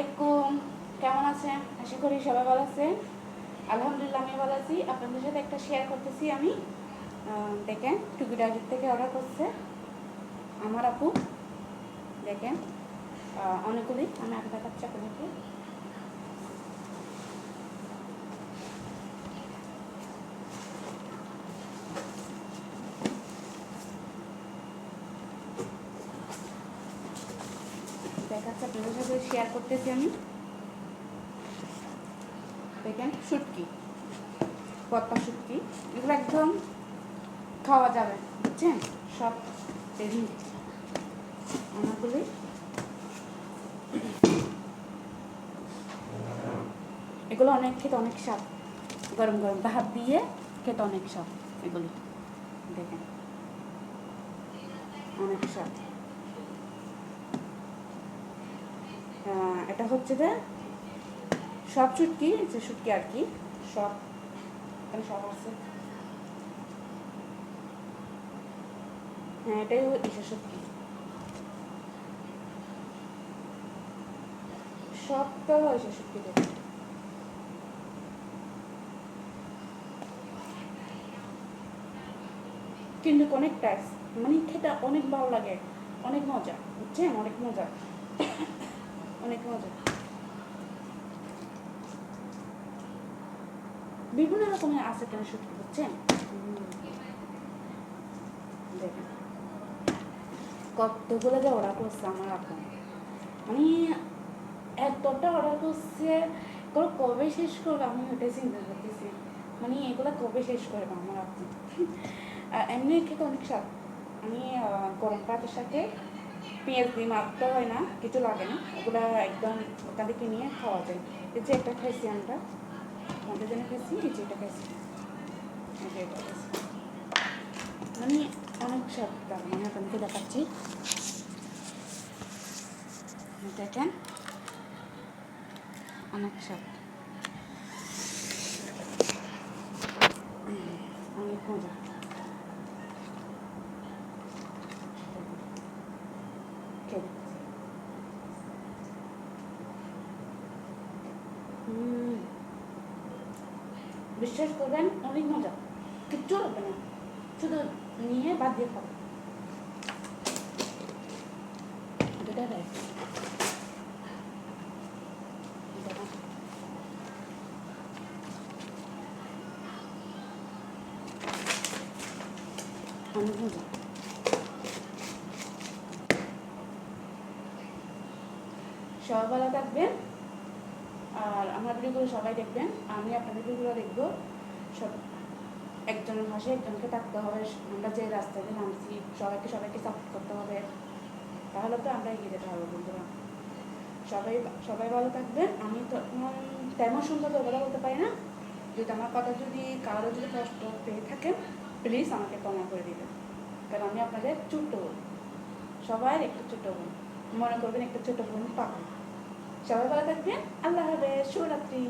আলাইকুম। কেমন আছেন? আশা করি সবাই ভালো আছেন। আলহামদুলিল্লাহ আমি ভালো আছি। আপনাদের সাথে একটা শেয়ার করতেছি আমি। দেখেন টুকি ডাইজের থেকে অর্ডার করছে। আমার আপু, দেখেন। অনেকগুলি। আমি আগে দেখাচ্ছি আপনাদেরকে। দেখাচ্ছে আপনাদের সাথে শেয়ার করতেছি আমি। দেখেন, শুটকি পদ্মা শুটকি, এগুলো একদম খাওয়া যাবে, বুঝছেন? সব রেডি অনেকগুলি। এগুলো অনেক খেতে অনেক স্বাদ। গরম গরম ভাত দিয়ে খেতে অনেক স্বাদ এগুলি। দেখেন, অনেক স্বাদ। এটা হচ্ছে যে সব শুটকি যে শুটকি আর কি, সব, এখানে সব আছে। হ্যাঁ এটাই ইসে শুটকি সবটা ইসে শুটকি দেবে কিন্তু অনেক টাইস মানে খেতে অনেক ভালো লাগে, অনেক মজা, বুঝছেন? অনেক মজা। অনেক মজা। বিভিন্ন রকমের আছে কেন শুটকি বুঝছেন দেখেন। কতগুলো যে অর্ডার করছে আমার এখন আমি এতটা অর্ডার করছে, এগুলো কবে শেষ করবে আমি ওটাই চিন্তা করতেছি। মানে এগুলো কবে শেষ করবে আমার আর এমনি খেতে অনেক স্বাদ। আমি গরম ভাতের সাথে পেঁয়াজ দিয়ে মারতে হয় না, কিছু লাগে না। ওগুলো একদম ওখান নিয়ে খাওয়া যায়। এই যে একটা খাইছি আমরা। আমাদের জন্য খাইছি, এই যে এটা খাইছি। খাইছি। মানে অনেক তার মানে আপনাকে দেখাচ্ছি। দেখেন। অনেক স্বাদ উম, অনেক মজা খেয়ে দেখতে। হুম। বিশ্বাস করবেন অনেক মজা কিচ্ছু লাগবে না শুধু নিয়ে বাদ দিয়ে খাব দুটা দেয় দেখো। অনেক মজা সবাই ভালো থাকবেন। আর আমার ভিডিওগুলো সবাই দেখবেন। আমি আপনাদের ভিডিওগুলো দেখব। সব একজনের ভাষে একজনকে থাকতে হবে। আমরা যে রাস্তায় রাস্তাতে নামছি, সবাইকে সবাইকে সাপোর্ট করতে হবে। তাহলে তো আমরা এগিয়ে যেতে পারব বন্ধুরা। সবাই সবাই ভালো থাকবেন। আমি তো তেমন সুন্দর কথা বলতে পারি না। যদি আমার কথা যদি কারও যদি কষ্ট পেয়ে থাকেন প্লিজ আমাকে ক্ষমা করে দিবেন। কারণ আমি আপনাদের ছোট্ট বোন। সবাই একটা ছোট বোন। মনে করবেন একটা ছোট বোন পাবেন সবাই ভালো থাকবেন। আল্লাহ হাফেজ। শুভরাত্রি।